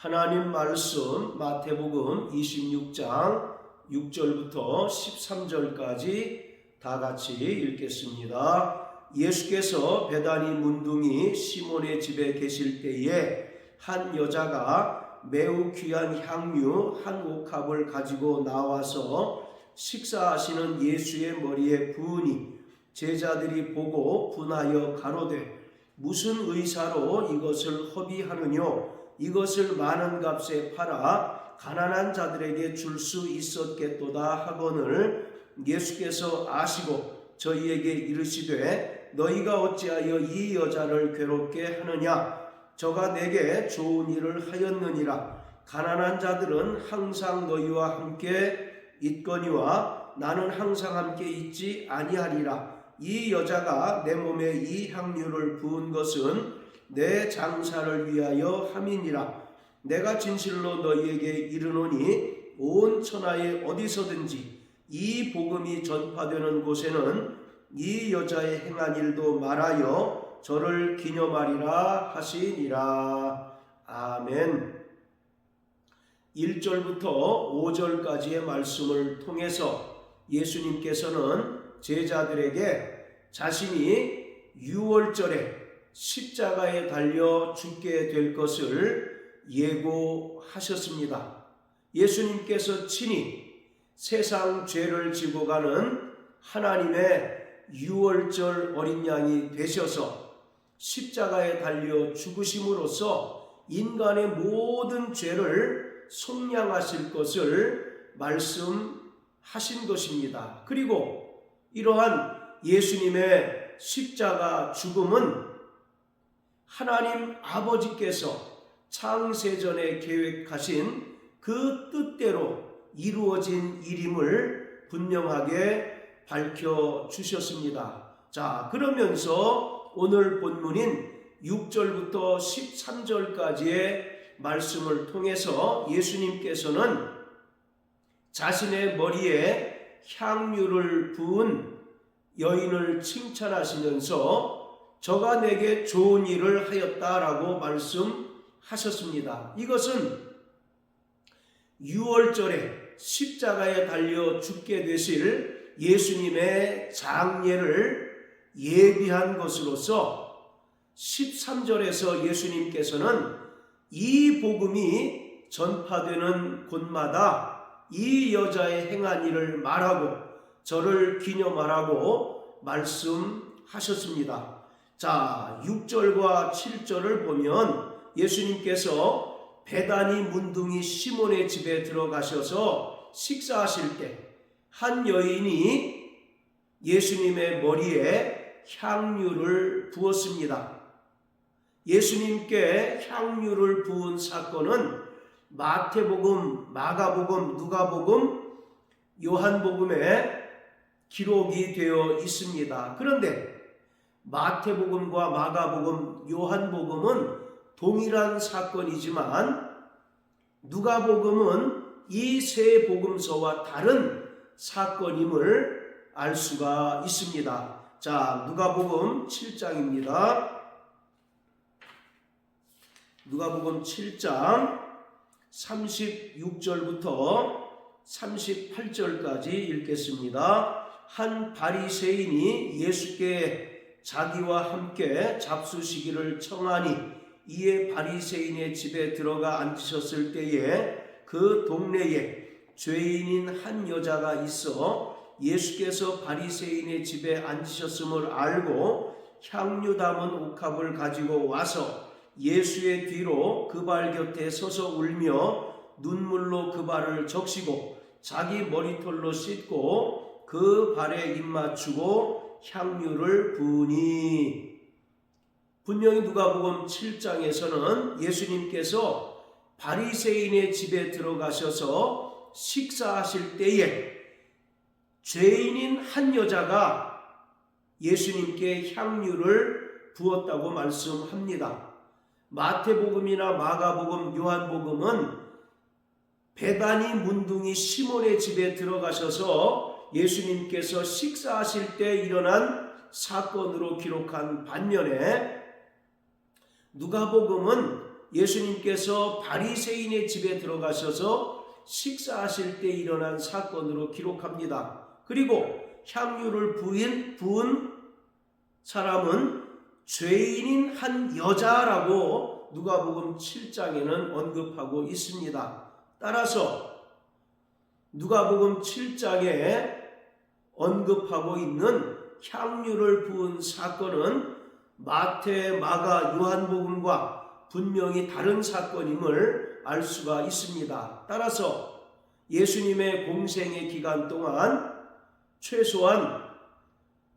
하나님 말씀 마태복음 26장 6절부터 13절까지 다 같이 읽겠습니다. 예수께서 베다니 문둥이 시몬의 집에 계실 때에 한 여자가 매우 귀한 향유 한 옥합을 가지고 나와서 식사하시는 예수의 머리에 부으니 제자들이 보고 분하여 가로되 무슨 의사로 이것을 허비하느뇨 이것을 많은 값에 팔아 가난한 자들에게 줄 수 있었겠도다 하거늘 예수께서 아시고 저희에게 이르시되 너희가 어찌하여 이 여자를 괴롭게 하느냐? 저가 내게 좋은 일을 하였느니라. 가난한 자들은 항상 너희와 함께 있거니와 나는 항상 함께 있지 아니하리라. 이 여자가 내 몸에 이 향유를 부은 것은 내 장사를 위하여 함이니라. 내가 진실로 너희에게 이르노니 온 천하에 어디서든지 이 복음이 전파되는 곳에는 이 여자의 행한 일도 말하여 저를 기념하리라 하시니라. 아멘. 1절부터 5절까지의 말씀을 통해서 예수님께서는 제자들에게 자신이 6월절에 십자가에 달려 죽게 될 것을 예고하셨습니다. 예수님께서 친히 세상 죄를 지고 가는 하나님의 6월절 어린 양이 되셔서 십자가에 달려 죽으심으로써 인간의 모든 죄를 속량하실 것을 말씀하신 것입니다. 그리고 이러한 예수님의 십자가 죽음은 하나님 아버지께서 창세전에 계획하신 그 뜻대로 이루어진 일임을 분명하게 밝혀 주셨습니다. 자, 그러면서 오늘 본문인 6절부터 13절까지의 말씀을 통해서 예수님께서는 자신의 머리에 향유를 부은 여인을 칭찬하시면서 저가 내게 좋은 일을 하였다라고 말씀하셨습니다. 이것은 6월절에 십자가에 달려 죽게 되실 예수님의 장례를 예비한 것으로서 13절에서 예수님께서는 이 복음이 전파되는 곳마다 이 여자의 행한 일을 말하고 저를 기념하라고 말씀하셨습니다. 자, 6절과 7절을 보면 예수님께서 베다니 문둥이 시몬의 집에 들어가셔서 식사하실 때 한 여인이 예수님의 머리에 향유를 부었습니다. 예수님께 향유를 부은 사건은 마태복음, 마가복음, 누가복음, 요한복음에 기록이 되어 있습니다. 그런데 마태복음과 마가복음, 요한복음은 동일한 사건이지만 누가복음은 이 세 복음서와 다른 사건임을 알 수가 있습니다. 자, 누가복음 7장입니다. 누가복음 7장 36절부터 38절까지 읽겠습니다. 한 바리새인이 예수께 자기와 함께 잡수시기를 청하니 이에 바리새인의 집에 들어가 앉으셨을 때에 그 동네에 죄인인 한 여자가 있어 예수께서 바리새인의 집에 앉으셨음을 알고 향유 담은 옥합을 가지고 와서 예수의 뒤로 그 발 곁에 서서 울며 눈물로 그 발을 적시고 자기 머리털로 씻고 그 발에 입 맞추고 향유를 부으니 분명히 누가복음 7장에서는 예수님께서 바리새인의 집에 들어가셔서 식사하실 때에 죄인인 한 여자가 예수님께 향유를 부었다고 말씀합니다. 마태복음이나 마가복음, 요한복음은 베다니 문둥이 시몬의 집에 들어가셔서 예수님께서 식사하실 때 일어난 사건으로 기록한 반면에 누가복음은 예수님께서 바리새인의 집에 들어가셔서 식사하실 때 일어난 사건으로 기록합니다. 그리고 향유를 부인 부은 사람은 죄인인 한 여자라고 누가복음 7장에는 언급하고 있습니다. 따라서 누가복음 7장에 언급하고 있는 향유를 부은 사건은 마태, 마가, 요한복음과 분명히 다른 사건임을 알 수가 있습니다. 따라서 예수님의 공생의 기간 동안 최소한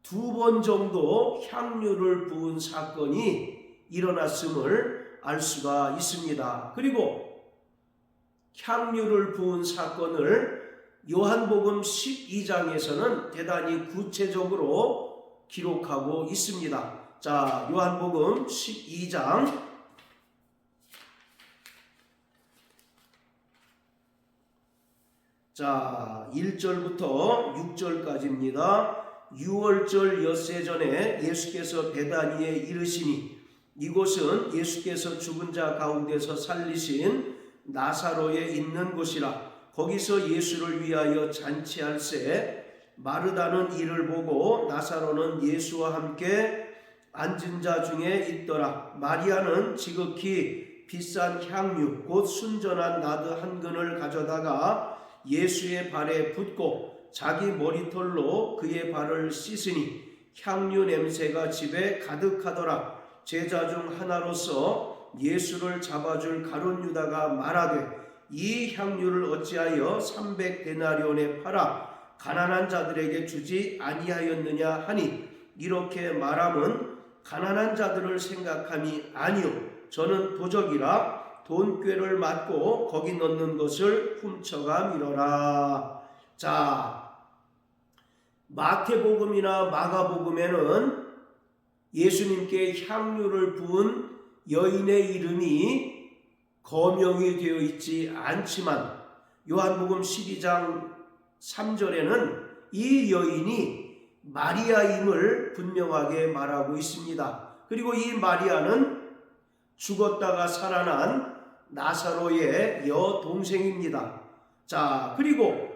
두 번 정도 향유를 부은 사건이 일어났음을 알 수가 있습니다. 그리고 향유를 부은 사건을 요한복음 12장에서는 대단히 구체적으로 기록하고 있습니다. 자, 요한복음 12장 자, 1절부터 6절까지입니다. 6월절 엿새 전에 예수께서 베다니에 이르시니 이곳은 예수께서 죽은 자 가운데서 살리신 나사로에 있는 곳이라 거기서 예수를 위하여 잔치할새 마르다는 이를 보고 나사로는 예수와 함께 앉은 자 중에 있더라. 마리아는 지극히 비싼 향유 곧 순전한 나드 한 근을 가져다가 예수의 발에 붓고 자기 머리털로 그의 발을 씻으니 향유 냄새가 집에 가득하더라. 제자 중 하나로서 예수를 잡아줄 가론 유다가 말하되 이 향유를 어찌하여 300 데나리온에 팔아 가난한 자들에게 주지 아니하였느냐 하니 이렇게 말함은 가난한 자들을 생각함이 아니요. 저는 도적이라 돈꾀를 맞고 거기 넣는 것을 훔쳐가 미뤄라. 자 마태복음이나 마가복음에는 예수님께 향유를 부은 여인의 이름이 거명이 되어 있지 않지만 요한복음 12장 3절에는 이 여인이 마리아임을 분명하게 말하고 있습니다. 그리고 이 마리아는 죽었다가 살아난 나사로의 여동생입니다. 자, 그리고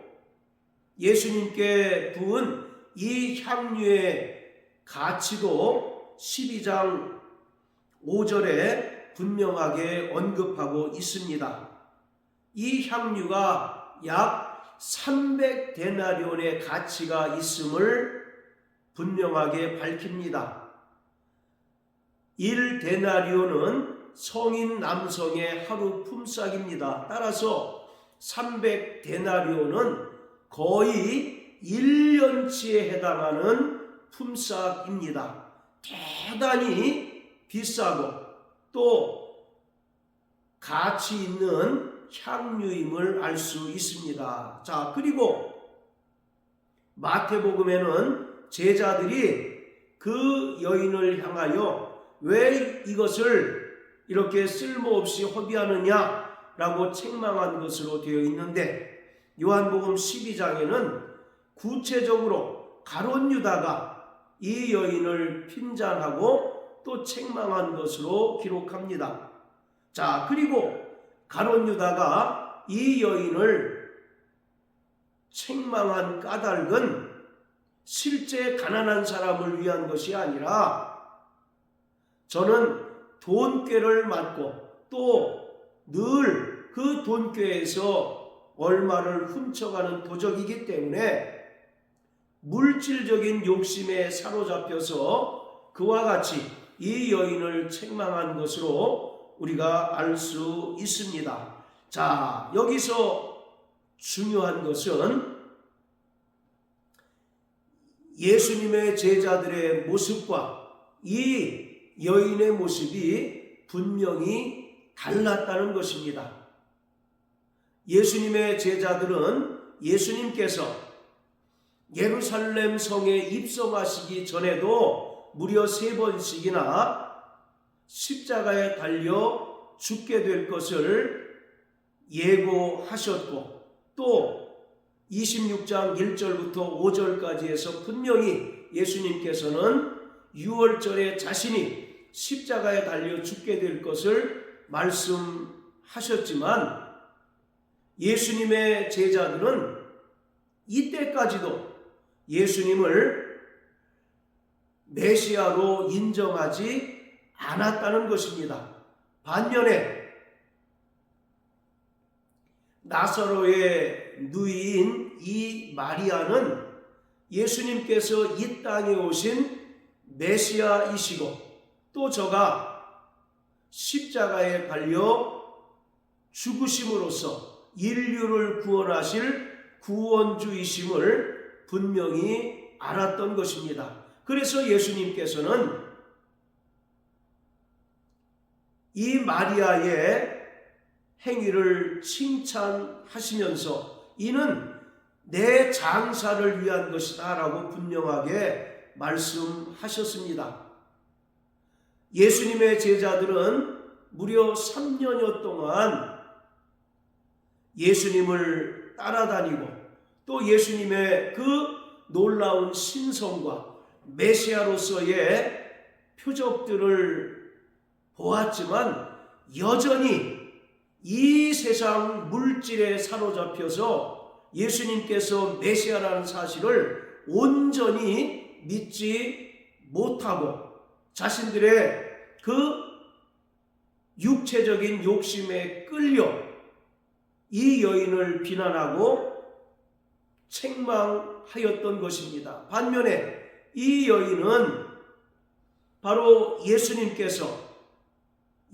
예수님께 부은 이 향유의 가치도 12장 5절에 분명하게 언급하고 있습니다. 이 향유가 약 300데나리온의 가치가 있음을 분명하게 밝힙니다. 1데나리온은 성인 남성의 하루 품삯입니다. 따라서 300데나리온은 거의 1년치에 해당하는 품삯입니다. 대단히 비싸고 또 가치 있는 향유임을 알 수 있습니다. 자, 그리고 마태복음에는 제자들이 그 여인을 향하여 왜 이것을 이렇게 쓸모없이 허비하느냐라고 책망한 것으로 되어 있는데 요한복음 12장에는 구체적으로 가론 유다가 이 여인을 핀잔하고 또 책망한 것으로 기록합니다. 자, 그리고 가론 유다가 이 여인을 책망한 까닭은 실제 가난한 사람을 위한 것이 아니라 저는 돈꾀를 맞고 또 늘 그 돈꾀에서 얼마를 훔쳐가는 도적이기 때문에 물질적인 욕심에 사로잡혀서 그와 같이 이 여인을 책망한 것으로 우리가 알 수 있습니다. 자, 여기서 중요한 것은 예수님의 제자들의 모습과 이 여인의 모습이 분명히 달랐다는 것입니다. 예수님의 제자들은 예수님께서 예루살렘 성에 입성하시기 전에도 무려 세 번씩이나 십자가에 달려 죽게 될 것을 예고하셨고 또 26장 1절부터 5절까지 해서 분명히 예수님께서는 6월절에 자신이 십자가에 달려 죽게 될 것을 말씀하셨지만 예수님의 제자들은 이때까지도 예수님을 메시아로 인정하지 않았다는 것입니다. 반면에 나사로의 누이인 이 마리아는 예수님께서 이 땅에 오신 메시아이시고 또 저가 십자가에 달려 죽으심으로써 인류를 구원하실 구원주이심을 분명히 알았던 것입니다. 그래서 예수님께서는 이 마리아의 행위를 칭찬하시면서 이는 내 장사를 위한 것이다 라고 분명하게 말씀하셨습니다. 예수님의 제자들은 무려 3년여 동안 예수님을 따라다니고 또 예수님의 그 놀라운 신성과 메시아로서의 표적들을 보았지만 여전히 이 세상 물질에 사로잡혀서 예수님께서 메시아라는 사실을 온전히 믿지 못하고 자신들의 그 육체적인 욕심에 끌려 이 여인을 비난하고 책망하였던 것입니다. 반면에 이 여인은 바로 예수님께서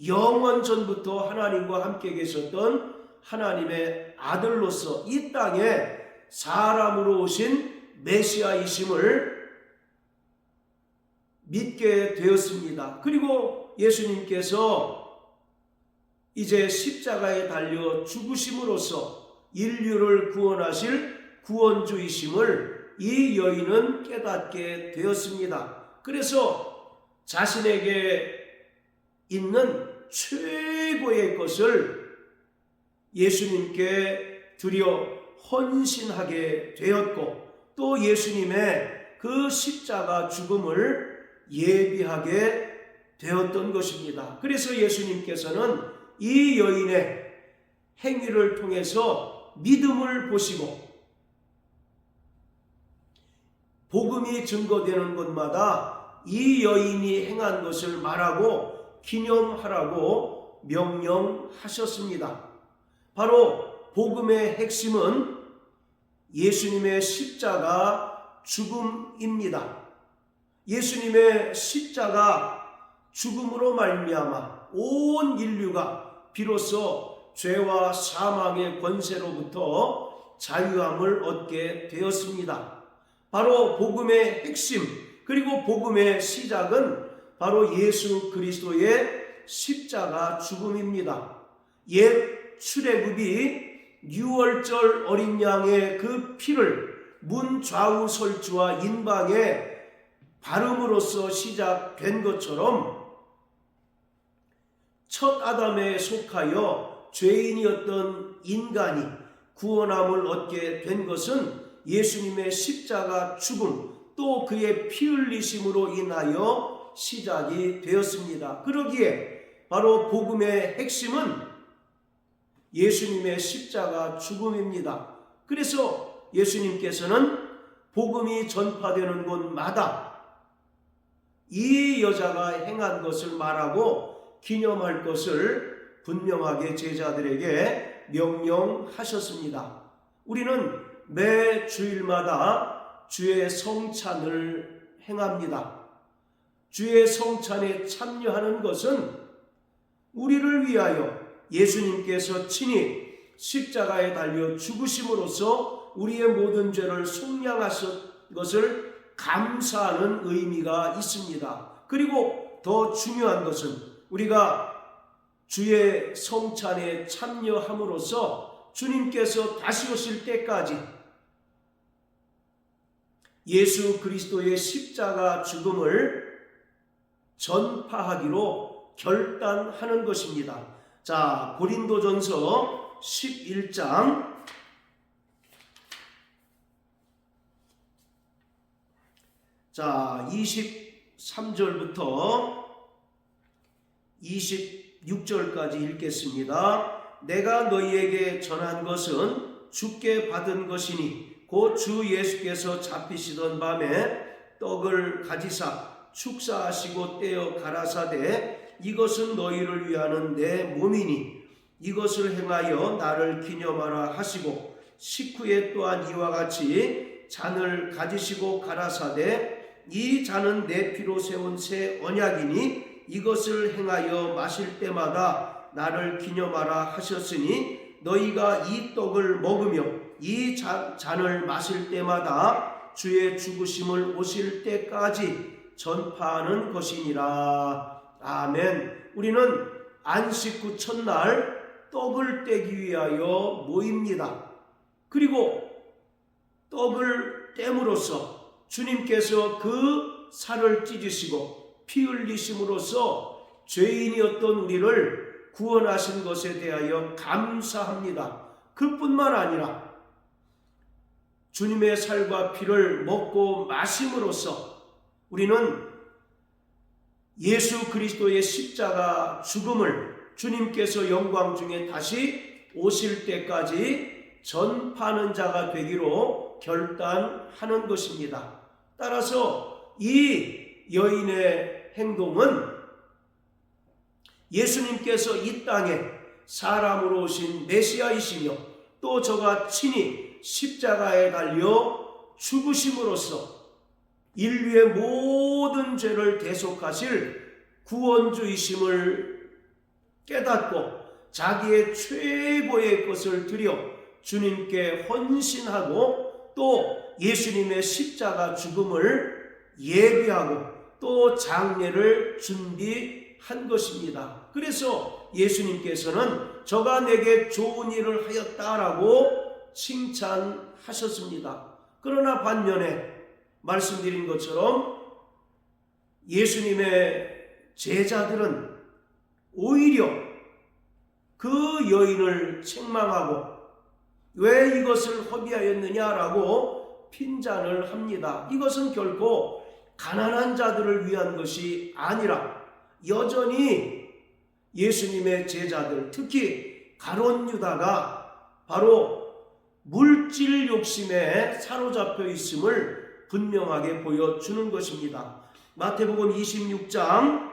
영원 전부터 하나님과 함께 계셨던 하나님의 아들로서 이 땅에 사람으로 오신 메시아이심을 믿게 되었습니다. 그리고 예수님께서 이제 십자가에 달려 죽으심으로써 인류를 구원하실 구원주이심을 이 여인은 깨닫게 되었습니다. 그래서 자신에게 있는 최고의 것을 예수님께 드려 헌신하게 되었고 또 예수님의 그 십자가 죽음을 예비하게 되었던 것입니다. 그래서 예수님께서는 이 여인의 행위를 통해서 믿음을 보시고 복음이 증거되는 곳마다 이 여인이 행한 것을 말하고 기념하라고 명령하셨습니다. 바로 복음의 핵심은 예수님의 십자가 죽음입니다. 예수님의 십자가 죽음으로 말미암아 온 인류가 비로소 죄와 사망의 권세로부터 자유함을 얻게 되었습니다. 바로 복음의 핵심 그리고 복음의 시작은 바로 예수 그리스도의 십자가 죽음입니다. 옛 출애굽이 유월절 어린 양의 그 피를 문 좌우 설주와 인방에 발음으로써 시작된 것처럼 첫 아담에 속하여 죄인이었던 인간이 구원함을 얻게 된 것은 예수님의 십자가 죽음 또 그의 피 흘리심으로 인하여 시작이 되었습니다. 그러기에 바로 복음의 핵심은 예수님의 십자가 죽음입니다. 그래서 예수님께서는 복음이 전파되는 곳마다 이 여자가 행한 것을 말하고 기념할 것을 분명하게 제자들에게 명령하셨습니다. 우리는 매 주일마다 주의 성찬을 행합니다. 주의 성찬에 참여하는 것은 우리를 위하여 예수님께서 친히 십자가에 달려 죽으심으로써 우리의 모든 죄를 속량하신 것을 감사하는 의미가 있습니다. 그리고 더 중요한 것은 우리가 주의 성찬에 참여함으로써 주님께서 다시 오실 때까지 예수 그리스도의 십자가 죽음을 전파하기로 결단하는 것입니다. 자, 고린도전서 11장 자, 23절부터 20 26절까지 읽겠습니다. 내가 너희에게 전한 것은 주께 받은 것이니 곧 주 예수께서 잡히시던 밤에 떡을 가지사 축사하시고 떼어 가라사대 이것은 너희를 위하는 내 몸이니 이것을 행하여 나를 기념하라 하시고 식후에 또한 이와 같이 잔을 가지시고 가라사대 이 잔은 내 피로 세운 새 언약이니 이것을 행하여 마실 때마다 나를 기념하라 하셨으니 너희가 이 떡을 먹으며 이 잔, 잔을 마실 때마다 주의 죽으심을 오실 때까지 전파하는 것이니라. 아멘. 우리는 안식 후 첫날 떡을 떼기 위하여 모입니다. 그리고 떡을 떼므로써 주님께서 그 살을 찢으시고 피 흘리심으로써 죄인이었던 우리를 구원하신 것에 대하여 감사합니다. 그뿐만 아니라 주님의 살과 피를 먹고 마심으로써 우리는 예수 그리스도의 십자가 죽음을 주님께서 영광 중에 다시 오실 때까지 전파하는 자가 되기로 결단하는 것입니다. 따라서 이 여인의 행동은 예수님께서 이 땅에 사람으로 오신 메시아이시며 또 저가 친히 십자가에 달려 죽으심으로써 인류의 모든 죄를 대속하실 구원주이심을 깨닫고 자기의 최고의 것을 드려 주님께 헌신하고 또 예수님의 십자가 죽음을 예비하고 또 장례를 준비한 것입니다. 그래서 예수님께서는 저가 내게 좋은 일을 하였다라고 칭찬하셨습니다. 그러나 반면에 말씀드린 것처럼 예수님의 제자들은 오히려 그 여인을 책망하고 왜 이것을 허비하였느냐라고 핀잔을 합니다. 이것은 결코 가난한 자들을 위한 것이 아니라 여전히 예수님의 제자들, 특히 가론 유다가 바로 물질 욕심에 사로잡혀 있음을 분명하게 보여주는 것입니다. 마태복음 26장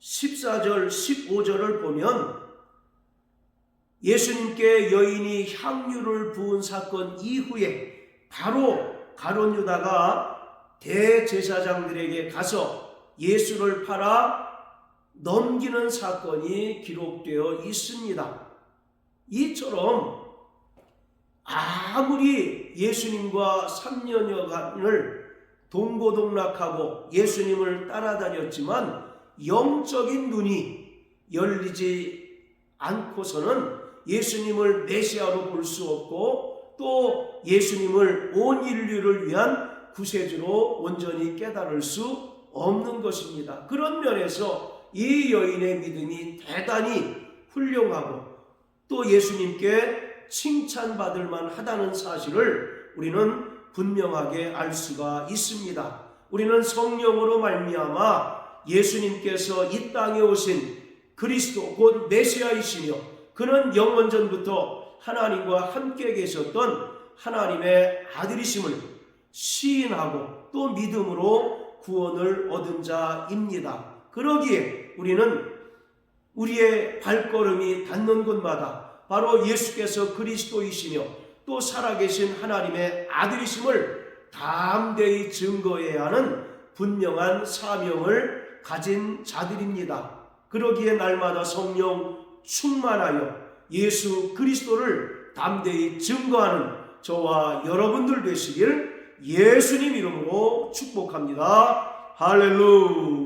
14절, 15절을 보면 예수님께 여인이 향유를 부은 사건 이후에 바로 가론 유다가 대제사장들에게 가서 예수를 팔아 넘기는 사건이 기록되어 있습니다. 이처럼 아무리 예수님과 3년여간을 동고동락하고 예수님을 따라다녔지만 영적인 눈이 열리지 않고서는 예수님을 메시아로 볼 수 없고 또 예수님을 온 인류를 위한 구세주로 온전히 깨달을 수 없는 것입니다. 그런 면에서 이 여인의 믿음이 대단히 훌륭하고 또 예수님께 칭찬받을 만하다는 사실을 우리는 분명하게 알 수가 있습니다. 우리는 성령으로 말미암아 예수님께서 이 땅에 오신 그리스도 곧 메시아이시며 그는 영원전부터 하나님과 함께 계셨던 하나님의 아들이심을 시인하고 또 믿음으로 구원을 얻은 자입니다. 그러기에 우리는 우리의 발걸음이 닿는 곳마다 바로 예수께서 그리스도이시며 또 살아계신 하나님의 아들이심을 담대히 증거해야 하는 분명한 사명을 가진 자들입니다. 그러기에 날마다 성령 충만하여 예수 그리스도를 담대히 증거하는 저와 여러분들 되시길 예수님 이름으로 축복합니다. 할렐루야.